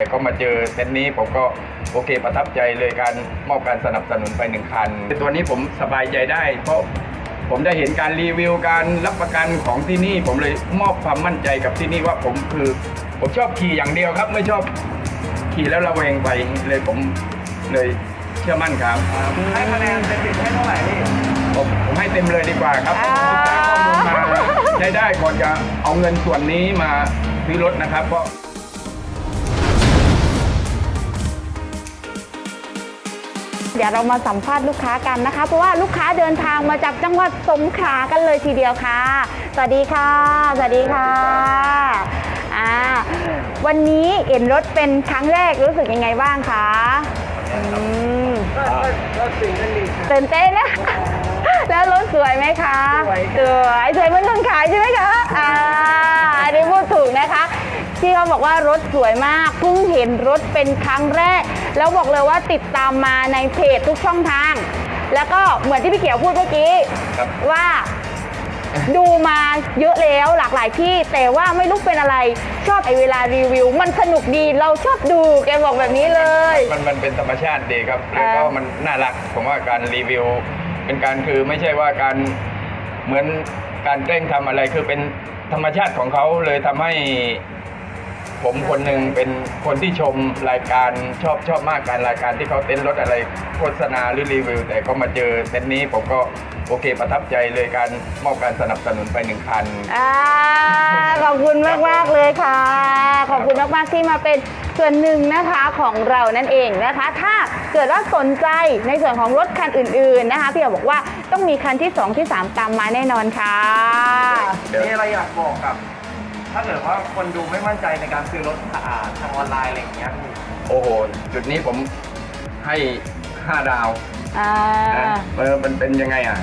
แต่ก็มาเจอเซตนี้ผมก็โอเคประทับใจเลยการมอบการสนับสนุนไปหนึ่งคัน ตัวนี้ผมสบายใจได้ เพราะผมได้เห็นการรีวิวการรับประกันของที่นี่ ผมเลยมอบความมั่นใจกับที่นี่ว่าผมคือ ผมชอบขี่อย่างเดียวครับ ไม่ชอบขี่แล้วระแวงไปเลยผมเลยเชื่อมั่นครับให้คะแนนเต็มสิบให้เท่าไหร่พี่ผมผมให้เต็มเลยดีกว่าครับอ่าศึกษาข้อมูลมาได้ได้ก่อนจะเอาเงินส่วนนี้มาซื้อรถนะครับเพราะ เดี๋ยวเรามาสัมภาษณ์ลูกค้ากันนะคะ เพราะว่าลูกค้าเดินทางมาจากจังหวัดสงขลากันเลยทีเดียวค่ะ สวัสดีค่ะ สวัสดีค่ะอ่าวันนี้เห็นรถเป็นครั้งแรกรู้สึกยังไงบ้างคะอืมก็ก็ก็ตื่นเต้นดีค่ะ ตื่นเต้นนะ แล้วรถสวยไหมคะสวยสวยสวยเหมือนคนขายใช่ไหมคะอ่า ที่เขาบอกว่ารถสวยมากเพิ่งเห็นรถเป็นครั้งแรก แล้วบอกเลยว่าติดตามมาในเพจทุกช่องทาง แล้วก็เหมือนที่พี่เขียวพูดเมื่อกี้ครับว่าดูมาเยอะแล้วหลากหลายที่ แต่ว่าไม่รู้เป็นอะไรชอบไอเวลารีวิว มันสนุกดีเราชอบดูแกบอกแบบนี้เลย มันมันเป็นธรรมชาติดีครับแล้วก็อ่ามัมันน่ารักผมว่าการรีวิว เป็นการคือไม่ใช่ว่าการเหมือนการแกล้งทำอะไรคือเป็นธรรมชาติของเขาเลยทำให้ ผมคนหนึ่งเป็นคนที่ชมรายการชอบชอบมากการรายการที่เขาเต้นรถอะไรโฆษณาหรือรีวิว แต่ก็มาเจอเซตนี้ผมก็โอเคประทับใจเลยการมอบการสนับสนุนไปหนึ่งคัน อ่าขอบคุณมากมากๆเลยค่ะ ขอบคุณมากมากๆที่มาเป็นส่วนหนึ่งนะคะของเรานั่นเองนะคะ ถ้าเกิดว่าสนใจในส่วนของรถคันอื่น ๆนะคะพี่เอ๋บอกว่าต้องมีคันที่ 2 ที่ 3 ตามมาแน่นอนค่ะเดี๋ยวมีอะไรอยากบอกกับ ถ้าเกิดว่าคนดูไม่มั่นใจในการซื้อรถอ่าทางออนไลน์อะไรอย่างเงี้ยพี่โอ้โห จุดนี้ผมให้ห้าดาวอ่านะเออมันเป็นยังไงอะ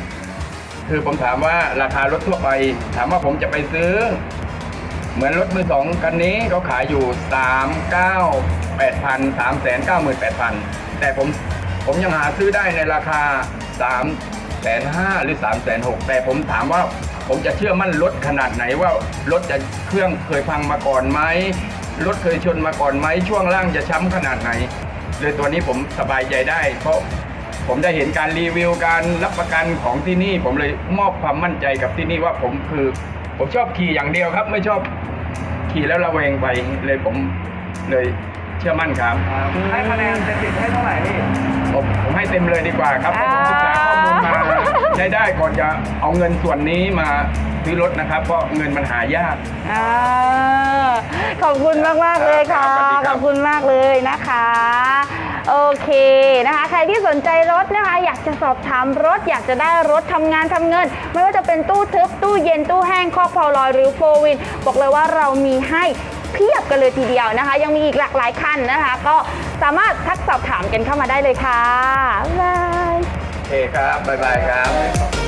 คือผมถามว่าราคารถทั่วไป ถามว่าผมจะไปซื้อ เหมือนรถมือสองคันนี้เขาขายอยู่สามเก้าแปดพันสามแสนเก้าหมื่นแปดพันแต่ผมผมยังหาซื้อได้ในราคาสามแสนห้าหรือสามแสนหกแต่ผมถามว่า ผมจะเชื่อมั่นรถขนาดไหนว่ารถจะเครื่องเคยพังมาก่อนไหมรถเคยชนมาก่อนไหมช่วงล่างจะช้ำขนาดไหนเลยตัวนี้ผมสบายใจได้ เพราะผมได้เห็นการรีวิวการรับประกันของที่นี่ ผมเลยมอบความมั่นใจกับที่นี่ว่าผมคือ ผมชอบขี่อย่างเดียวครับ ไม่ชอบขี่แล้วระแวงไปเลยผมเลยเชื่อมั่นครับ ให้คะแนนเต็มสิบให้เท่าไหร่พี่ผมผมให้เต็มเลยดีกว่าครับเพราะผมศึกษาข้อมูล มาได้ได้ก่อนจะเอาเงินส่วนนี้มาซื้อรถนะครับ เพราะเงินมันหายาก อ่าขอบคุณมากมากๆเลยค่ะ ครับสวัสดีครับขอบคุณมากเลยนะคะ โอเคนะคะ ใครที่สนใจรถนะคะ อยากจะสอบถามรถ อยากจะได้รถทำงานทำเงิน ไม่ว่าจะเป็นตู้ทึบ ตู้เย็น ตู้แห้ง คอกพาวลอยหรือโฟวิน บอกเลยว่าเรามีให้เพียบกันเลยทีเดียวนะคะ ยังมีอีกหลากหลายคันนะคะ ก็สามารถทักสอบถามกันเข้ามาได้เลยค่ะบ๊ายบายโอ เคครับ บ๊ายบายครับ